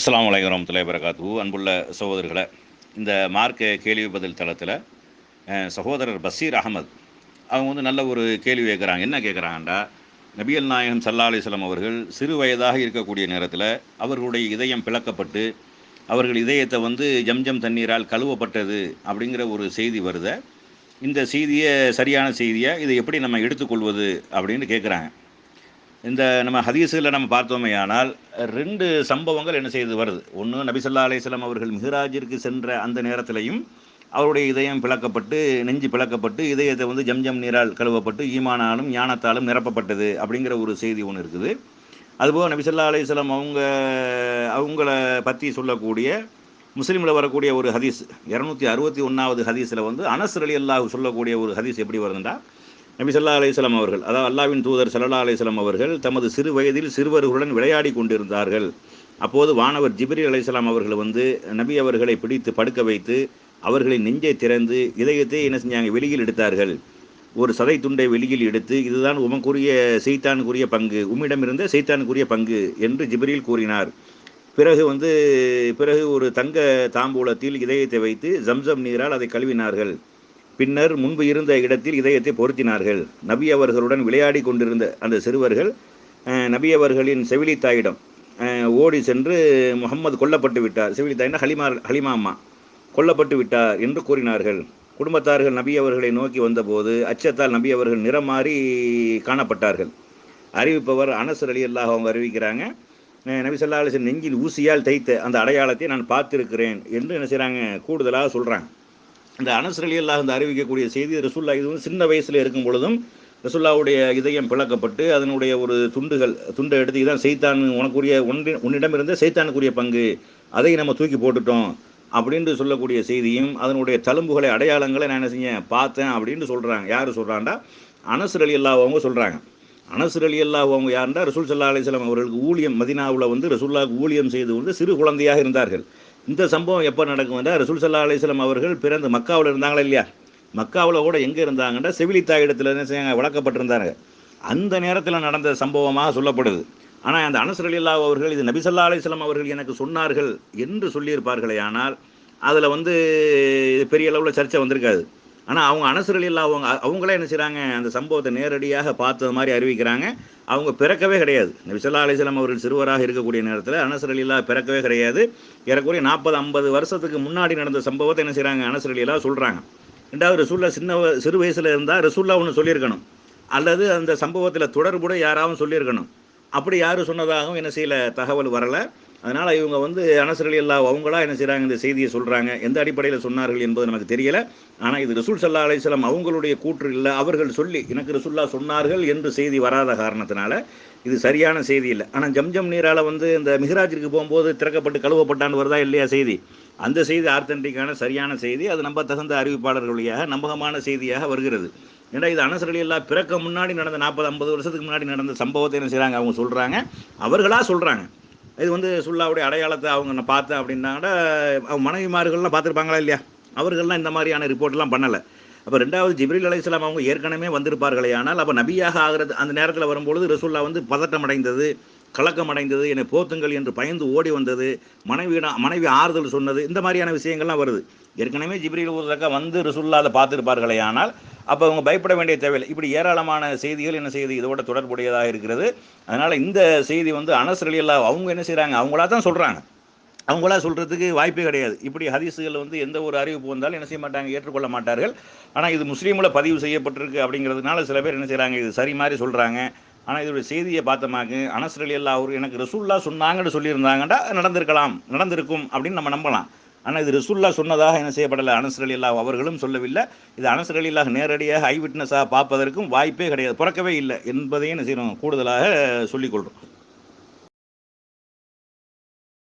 அஸ்லாம் அலைக்கும் வரமத்துல்லாஹி வரகாத்து அன்புள்ள சகோதரர்களை இந்த மார்க்க கேள்வி பதில் தளத்தில் சகோதரர் பஷீர் அகமது அவங்க வந்து நல்ல ஒரு கேள்வி கேட்குறாங்க என்ன கேட்குறாங்கண்டா நபியல் நாயகம் சல்லா அலிஸ்லாம் அவர்கள் சிறு வயதாக இருக்கக்கூடிய நேரத்தில் அவர்களுடைய இதயம் பிளக்கப்பட்டு அவர்கள் இதயத்தை வந்து ஜம்ஜம் தண்ணீரால் கழுவப்பட்டது அப்படிங்கிற ஒரு செய்தி வருத இந்த செய்தியை சரியான செய்தியை இதை எப்படி நம்ம எடுத்துக்கொள்வது அப்படின்னு கேட்குறாங்க இந்த நம்ம ஹதீஸில் நம்ம பார்த்தோமே ஆனால் ரெண்டு சம்பவங்கள் என்ன செய்து வருது? ஒன்று நபிசல்லா அலையம் அவர்கள் மிஹராஜிற்கு சென்ற அந்த நேரத்திலையும் அவருடைய இதயம் பிளக்கப்பட்டு நெஞ்சு பிளக்கப்பட்டு இதயத்தை வந்து ஜம்ஜம் நீரால் கழுவப்பட்டு ஈமானாலும் ஞானத்தாலும் நிரப்பப்பட்டது அப்படிங்கிற ஒரு செய்தி ஒன்று இருக்குது. அதுபோல் நபிசல்லா அலையம் அவங்க அவங்கள பற்றி சொல்லக்கூடிய முஸ்லீமில் வரக்கூடிய ஒரு ஹதீஸ் இரநூத்தி அறுபத்தி ஒன்றாவது ஹதீஸில் வந்து அனஸ் அலி அல்லாஹ் சொல்லக்கூடிய ஒரு ஹதீஸ் எப்படி வருதுண்டா? நபி சல்லா அலிஸ்லாம் அவர்கள் அதாவது அல்லாவின் தூதர் சல்லா அலிஸ்லாம் அவர்கள் தமது சிறு வயதில் சிறுவர்களுடன் விளையாடி கொண்டிருந்தார்கள். அப்போது வானவர் ஜிபிரி அலிஸ்லாம் அவர்கள் வந்து நபி அவர்களை பிடித்து படுக்க வைத்து அவர்களின் நெஞ்சை திறந்து இதயத்தை என்ன செஞ்சாங்க? வெளியில் எடுத்தார்கள். ஒரு சதை துண்டை வெளியில் எடுத்து இதுதான் உமக்குரிய செய்தானுக்குரிய பங்கு உம்மிடமிருந்த செய்தானுக்குரிய பங்கு என்று ஜிப்ரீல் கூறினார். பிறகு வந்து பிறகு ஒரு தங்க தாம்பூலத்தில் இதயத்தை வைத்து ஜம்சம் நீரால் அதை கழுவினார்கள். பின்னர் முன்பு இருந்த இடத்தில் இதயத்தை பொருத்தினார்கள். நபி அவர்களுடன் விளையாடி கொண்டிருந்த அந்த சிறுவர்கள் நபி அவர்களின் செவிலித்தாயிடம் ஓடி சென்று முகம்மது கொல்லப்பட்டு விட்டார். செவிலித்தாயினா ஹலிமார் ஹலிமா ஹலிமா அம்மா கொல்லப்பட்டு விட்டார் என்று கூறினார்கள். குடும்பத்தார்கள் நபி அவர்களை நோக்கி வந்தபோது அச்சத்தால் நபி அவர்கள் நிறம் மாறி காணப்பட்டார்கள். அறிவிப்பவர் அனசர் அலி அல்லாஹ் அவங்க அறிவிக்கிறாங்க நபி ஸல்லல்லாஹு நெஞ்சில் ஊசியால் தைத்த அந்த அடையாளத்தை நான் பார்த்திருக்கிறேன் என்று என்ன செய்கிறாங்க கூடுதலாக சொல்கிறாங்க இந்த அனஸ் அலி அல்லாஹ் இந்த அறிவிக்கக்கூடிய செய்தி ரசுல்லா இது வந்து சின்ன வயசில் இருக்கும் பொழுதும் ரசுல்லாவுடைய இதயம் பிளக்கப்பட்டு அதனுடைய ஒரு துண்டுகள் துண்டை எடுத்து இதான் செய்தான் உனக்குரிய ஒன்றி உன்னிடம் செய்தானுக்குரிய பங்கு அதை நம்ம தூக்கி போட்டுட்டோம் அப்படின்ட்டு சொல்லக்கூடிய செய்தியும் அதனுடைய தழும்புகளை அடையாளங்களை நான் என்ன செஞ்சேன் பார்த்தேன் அப்படின்னு சொல்கிறாங்க யார் சொல்கிறாண்டா அனஸ் அலி அவங்க சொல்கிறாங்க அனசர் அலி அவங்க யாருண்டா ரசூல் சல்லா அலிஸ்லாம் அவர்களுக்கு ஊழியம் மதினாவில் வந்து ரசூல்லாவுக்கு ஊழியம் செய்து வந்து சிறு குழந்தையாக இருந்தார்கள். இந்த சம்பவம் எப்போ நடக்கும்னா ரசூல் சல்லா அலிஸ்லாம் அவர்கள் பிறந்து மக்காவில் இருந்தாங்களா இல்லையா? மக்காவில் கூட எங்கே இருந்தாங்கன்னா செவிலி தாயிடத்தில் என்ன செய்ய வளர்க்கப்பட்டிருந்தாங்க. அந்த நேரத்தில் நடந்த சம்பவமாக சொல்லப்படுது. ஆனால் அந்த அனசர் அலி அவர்கள் இது நபிசல்லா அலிஸ்லாம் அவர்கள் எனக்கு சொன்னார்கள் என்று சொல்லியிருப்பார்களே ஆனால் அதில் வந்து பெரிய அளவில் சர்ச்சை வந்திருக்காது. ஆனால் அவங்க அனசர் அலி அவங்க அவங்களே என்ன செய்கிறாங்க அந்த சம்பவத்தை நேரடியாக பார்த்தது மாதிரி அறிவிக்கிறாங்க. அவங்க பிறக்கவே கிடையாது. இந்த ஸல்லல்லாஹு அவர்கள் சிறுவராக இருக்கக்கூடிய நேரத்தில் அனசரலிலா பிறக்கவே கிடையாது. ஏறக்குறைய நாற்பது ஐம்பது வருஷத்துக்கு முன்னாடி நடந்த சம்பவத்தை என்ன செய்கிறாங்க அனசர் சொல்கிறாங்க ரெண்டாவது ரசூல்லா சின்ன வ- சிறு வயசில் இருந்தால் ரசூல்லா ஒன்று சொல்லியிருக்கணும். அல்லது அந்த சம்பவத்தில் தொடர்புடைய யாராவும் சொல்லியிருக்கணும். அப்படி யாரும் சொன்னதாகவும் என்ன செய்யல தகவல் வரலை. அதனால் இவங்க வந்து அனசரலி அலி அவங்களா என்ன செய்கிறாங்க இந்த செய்தியை சொல்கிறாங்க எந்த அடிப்படையில் சொன்னார்கள் என்பது நமக்கு தெரியல. ஆனால் இது ரசூல் சல்லா அலிஸ்லாம் அவங்களுடைய கூற்று இல்லை. அவர்கள் சொல்லி எனக்கு ரசூல்லா சொன்னார்கள் என்று செய்தி வராத காரணத்தினால இது சரியான செய்தி இல்லை. ஆனால் ஜம்ஜம் நீரால் வந்து இந்த மிகராஜிற்கு போகும்போது திறக்கப்பட்டு கழுவப்பட்டான்னு வருதா இல்லையா செய்தி? அந்த செய்தி ஆர்த்தன்டிக்கான சரியான செய்தி. அது நம்ப தகுந்த அறிவிப்பாளர்கள் வழியாக நம்பகமான செய்தியாக வருகிறது. ஏன்னா இது அனசர் அலி பிறக்க முன்னாடி நடந்த நாற்பது ஐம்பது வருஷத்துக்கு முன்னாடி நடந்த சம்பவத்தை என்ன செய்கிறாங்க அவங்க சொல்கிறாங்க அவர்களாக சொல்கிறாங்க இது வந்து சுல்லாவுடைய அடையாளத்தை அவங்க நான் பார்த்தேன் அப்படின்னாங்கன்னா அவங்க மனைவிமார்கள்லாம் பார்த்துருப்பாங்களா இல்லையா? அவர்கள்லாம் இந்த மாதிரியான ரிப்போர்ட்லாம் பண்ணலை. அப்போ ரெண்டாவது ஜிப்ரில் அலி இஸ்லாம் அவங்க ஏற்கனவே வந்திருப்பார்களே ஆனால் அப்போ நபியாக ஆகிறது அந்த நேரத்தில் வரும்பொழுது ரசூல்லா வந்து பதட்டம் அடைந்தது கலக்கம் அடைந்தது என்னை போத்துங்கள் என்று பயந்து ஓடி வந்தது மனைவியிடம் மனைவி ஆறுதல் சொன்னது இந்த மாதிரியான விஷயங்கள்லாம் வருது. ஏற்கனவே ஜிப்ரில் ஒரு வந்து ரசூல்லா அதை பார்த்துருப்பார்களே ஆனால் அப்போ அவங்க பயப்பட வேண்டிய தேவையில்லை. இப்படி ஏராளமான செய்திகள் என்ன செய்யுது இதோட தொடர்புடையதாக இருக்கிறது. அதனால் இந்த செய்தி வந்து அனஸ் அலியல்லா அவங்க என்ன செய்கிறாங்க அவங்களா தான் சொல்கிறாங்க அவங்களா சொல்கிறதுக்கு வாய்ப்பே கிடையாது. இப்படி ஹதீஸுகள் வந்து எந்த ஒரு அறிவிப்பு வந்தாலும் என்ன செய்ய மாட்டாங்க ஏற்றுக்கொள்ள மாட்டார்கள். ஆனால் இது முஸ்லீமில் பதிவு செய்யப்பட்டிருக்கு அப்படிங்கிறதுனால சில பேர் என்ன செய்கிறாங்க இது சரி மாதிரி சொல்கிறாங்க ஆனால் இதோட செய்தியை பார்த்தமாக்கு அனஸ் அல்லா அவர் எனக்கு ரசூல்லா சொன்னாங்கன்னு சொல்லியிருந்தாங்கடா நடந்திருக்கலாம் நடந்திருக்கும் அப்படின்னு நம்ம நம்பலாம். ஆனால் இது ரிசுல்லா சொன்னதாக என்ன செய்யப்படலை? அனஸ் அலி அல்லா அவர்களும் சொல்லவில்லை. இது அனஸ் அலி நேரடியாக ஐ விட்னஸாக பார்ப்பதற்கும் வாய்ப்பே கிடையாது. பிறக்கவே இல்லை என்பதையும் என்ன செய்யணும் கூடுதலாக சொல்லிக்கொள்கிறோம்